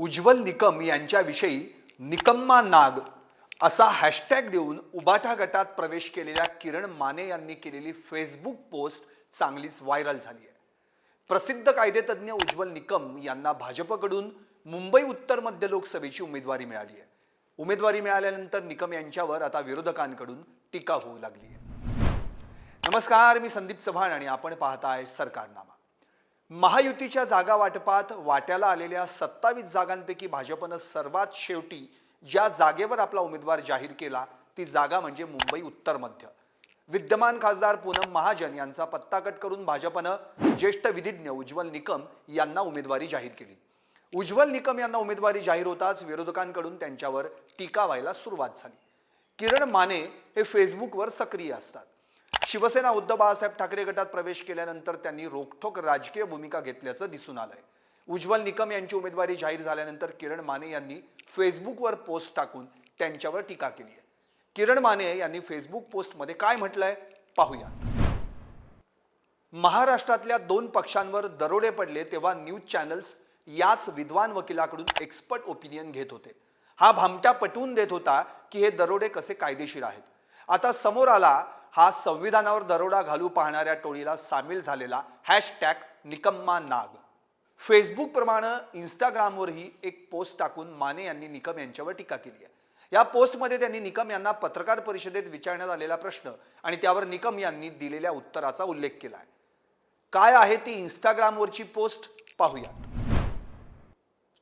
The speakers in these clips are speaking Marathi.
उज्ज्वल निकम यांच्याविषयी निकम्मा नाग असा हॅशटॅग देऊन उबाठा गटात प्रवेश केलेल्या किरण माने यांनी केलेली फेसबुक पोस्ट चांगलीच व्हायरल झाली आहे. प्रसिद्ध कायदेतज्ञ उज्ज्वल निकम यांना भाजपकडून मुंबई उत्तर मध्य लोकसभेची उमेदवारी मिळाली आहे. उमेदवारी मिळाल्यानंतर निकम यांच्यावर आता विरोधकांकडून टीका होऊ लागली आहे. नमस्कार मी संदीप चव्हाण आणि आपण पाहताय सरकारनामा. महायुतीच्या जागा वाटपात वाट्याला आलेल्या सत्तावीस जागांपैकी भाजपनं सर्वात शेवटी ज्या जागेवर आपला उमेदवार जाहीर केला ती जागा म्हणजे मुंबई उत्तर मध्य. विद्यमान खासदार पूनम महाजन यांचा पत्ता कट करून भाजपनं ज्येष्ठ विधिज्ञ उज्ज्वल निकम यांना उमेदवारी जाहीर केली. उज्ज्वल निकम यांना उमेदवारी जाहीर होताच विरोधकांकडून त्यांच्यावर टीका व्हायला सुरुवात झाली. किरण माने हे फेसबुकवर सक्रिय असतात. शिवसेना उद्धव बाळासाहेब ठाकरे गटात प्रवेश केल्यानंतर त्यांनी रोखठोक राजकीय भूमिका घेतल्याचं दिसून आलंय. उज्ज्वल निकम यांची उमेदवारी जाहीर झाल्यानंतर किरण माने यांनी फेसबुकवर पोस्ट टाकून त्यांच्यावर टीका केली आहे. किरण माने यांनी फेसबुक पोस्टमध्ये काय म्हटलंय पाहूयात. महाराष्ट्रातल्या दोन पक्षांवर दरोडे पडले तेव्हा न्यूज चॅनल्स याच विद्वान वकिलाकडून एक्सपर्ट ओपिनियन घेत होते. हा भामट्या पटवून देत होता की हे दरोडे कसे कायदेशीर आहेत. आता समोर आला हा संविधानावर दरोडा घालू पाहणाऱ्या टोळीला सामील झालेला हॅशटॅग निकम्मा नाग. फेसबुकप्रमाणे इंस्टाग्रामवरही एक पोस्ट टाकून माने यांनी निकम यांच्यावर टीका केली आहे. या पोस्टमध्ये त्यांनी निकम यांना पत्रकार परिषदेत विचारण्यात आलेला प्रश्न आणि त्यावर निकम यांनी दिलेल्या उत्तराचा उल्लेख केला आहे. काय आहे ती इंस्टाग्रामवरची पोस्ट? पाहूयात.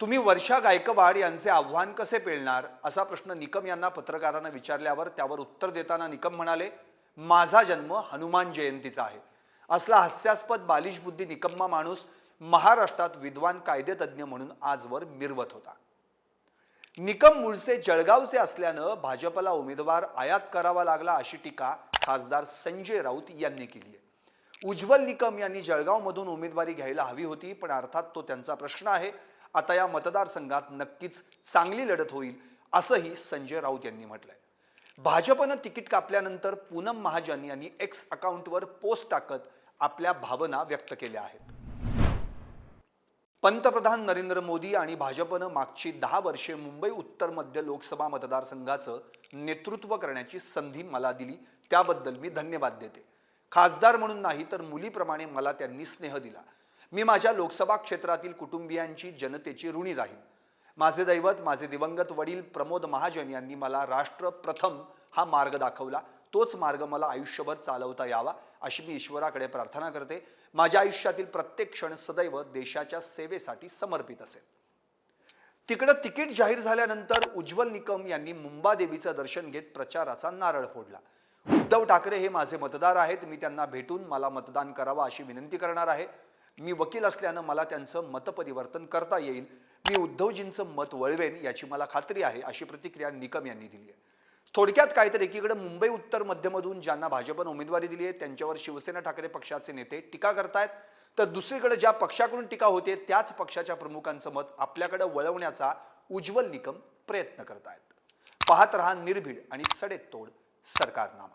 तुम्ही वर्षा गायकवाड यांचे आव्हान कसे पेलणार? असा प्रश्न निकम यांना पत्रकारांना विचारल्यावर त्यावर उत्तर देताना निकम म्हणाले माझा जन्म हनुमान जयंतीचा आहे. असला हास्यास्पद बालिश बुद्धी निकम्मा माणूस महाराष्ट्रात विद्वान कायदेतज्ञ म्हणून आजवर मिरवत होता. निकम मुळसे जळगावचे असल्यानं भाजपला उमेदवार आयात करावा लागला अशी टीका खासदार संजय राऊत यांनी केली आहे. उज्ज्वल निकम यांनी जळगावमधून उमेदवारी घ्यायला हवी होती पण अर्थात तो त्यांचा प्रश्न आहे. आता या मतदारसंघात नक्कीच चांगली लढत होईल असंही संजय राऊत यांनी म्हटलंय. भाजपनं तिकीट कापल्यानंतर पूनम महाजन यांनी एक्स अकाउंटवर पोस्ट टाकत आपल्या भावना व्यक्त केल्या आहेत. पंतप्रधान नरेंद्र मोदी आणि भाजपनं मागची दहा वर्षे मुंबई उत्तर मध्य लोकसभा मतदारसंघाचं नेतृत्व करण्याची संधी मला दिली त्याबद्दल मी धन्यवाद देते. खासदार म्हणून नाही तर मुलीप्रमाणे मला त्यांनी स्नेह दिला. मी माझ्या लोकसभा क्षेत्रातील कुटुंबियांची जनतेची ऋणी राहीन. माझे दैवत माझे दिवंगत वडील प्रमोद महाजन यांनी मला राष्ट्र प्रथम हा मार्ग दाखवला. तोच मार्ग मला आयुष्यभर चालवता यावा अशी मी ईश्वराकडे प्रार्थना करते. माझ्या आयुष्यातील प्रत्येक क्षण सदैव देशाच्या सेवेसाठी समर्पित असेल. तिकडं तिकीट जाहीर झाल्यानंतर उज्ज्वल निकम यांनी मुंबादेवीचं दर्शन घेत प्रचाराचा नारळ फोडला. उद्धव ठाकरे हे माझे मतदार आहेत मी त्यांना भेटून मला मतदान करावं अशी विनंती करणार आहे. मी वकील असल्यानं मला त्यांचं मतपरिवर्तन करता येईल. मी उद्धवजींचं मत वळवेन याची मला खात्री आहे अशी प्रतिक्रिया निकम यांनी दिली आहे. थोडक्यात काय तर एकीकडे मुंबई उत्तर मध्यमधून ज्यांना भाजपनं उमेदवारी दिली आहे त्यांच्यावर शिवसेना ठाकरे पक्षाचे नेते टीका करतायत. तर दुसरीकडे ज्या पक्षाकडून टीका होते त्याच पक्षाच्या प्रमुखांचं मत आपल्याकडे वळवण्याचा उज्ज्वल निकम प्रयत्न करतायत. पाहत रहा निर्भीड आणि सडेत तोड सरकारनामा.